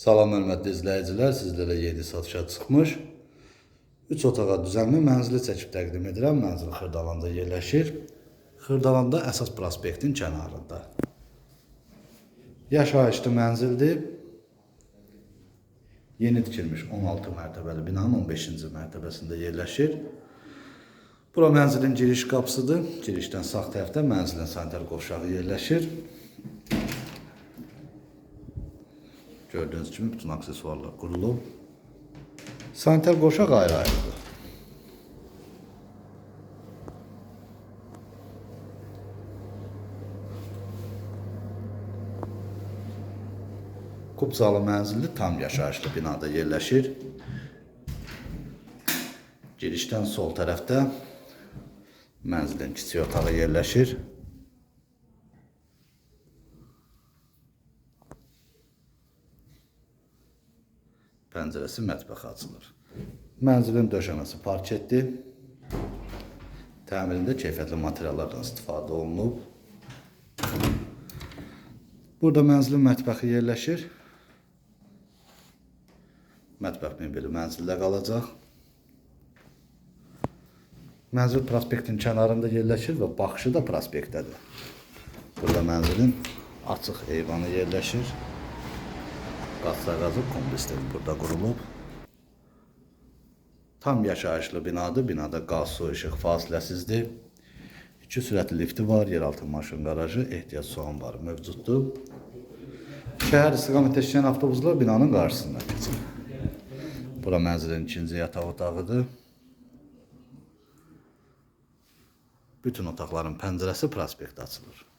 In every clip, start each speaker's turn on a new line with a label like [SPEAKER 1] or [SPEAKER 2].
[SPEAKER 1] Salam hörmətli izləyicilər, sizlərə yeni satışa çıxmış 3 otağa düzənmə mənzili çəkib təqdim edirəm. Mənzil Xırdalanda yerləşir. Xırdalanda əsas prospektin kənarında. Yaşayışlı mənzildir. Yeni tikilmiş 16 mərtəbəli binanın 15-ci mərtəbəsində yerləşir. Bura mənzilin giriş qapısıdır. Girişdən sağ tərəfdə mənzilin sanitar qovşağı yerləşir. Gördüğünüz kimi bütün aksesuarlar qurulub. Sanitar qovşaq ayrı-ayrıdır. Kubzalı mənzilli tam yaşayışlı binada yerləşir. Girişdən sol tərəfdə mənzilin kiçik otağı yerləşir. Pəncərəsi mətbəxə açılır. Mənzilin döşəməsi parketdir. Təmirində keyfiyyətli materiallardan istifadə olunub. Burada mənzilin mətbəxi yerləşir. Mətbəx mebeli mənzildə qalacaq. Mənzil prospektin kənarında yerləşir və baxışı da prospektdədir. Burada mənzilin açıq eyvanı yerləşir. Qazsa-qazı kompleksləri burada qurulub. Tam yaşayışlı binadır. Binada qaz, su, işıq fasiləsizdir. İki sürətli lifti var, yeraltı maşın qarajı, ehtiyac su anbarı mövcuddur. Şəhər istiqamətə işləyən avtobuslar binanın qarşısından keçir. Bura mənzilin ikinci yataq otağıdır. Bütün otaqların pəncərəsi prospektə açılır.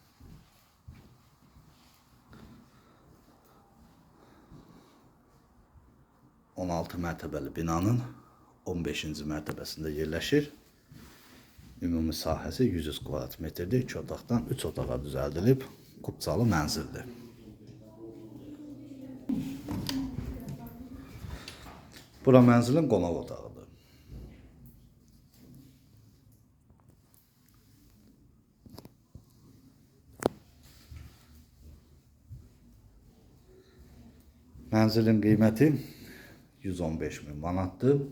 [SPEAKER 1] On altı mərtəbəli binanın 15-ci mərtəbəsində yerləşir. Ümumi sahəsi 100 kvadrat metrdir. 2 otaqdan 3 otağa düzəldilib. Kubcalı mənzildir. Bura mənzilin qonaq otağıdır. Mənzilin qiyməti 115 min manatdır.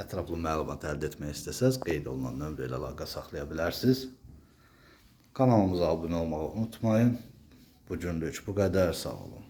[SPEAKER 1] Ətraflı məlumat əldə etmək istəsəz, qeyd olunan nömrə ilə əlaqə saxlaya bilərsiniz. Kanalımıza abunə olmağı unutmayın. Bu günlük bu qədər. Sağ olun.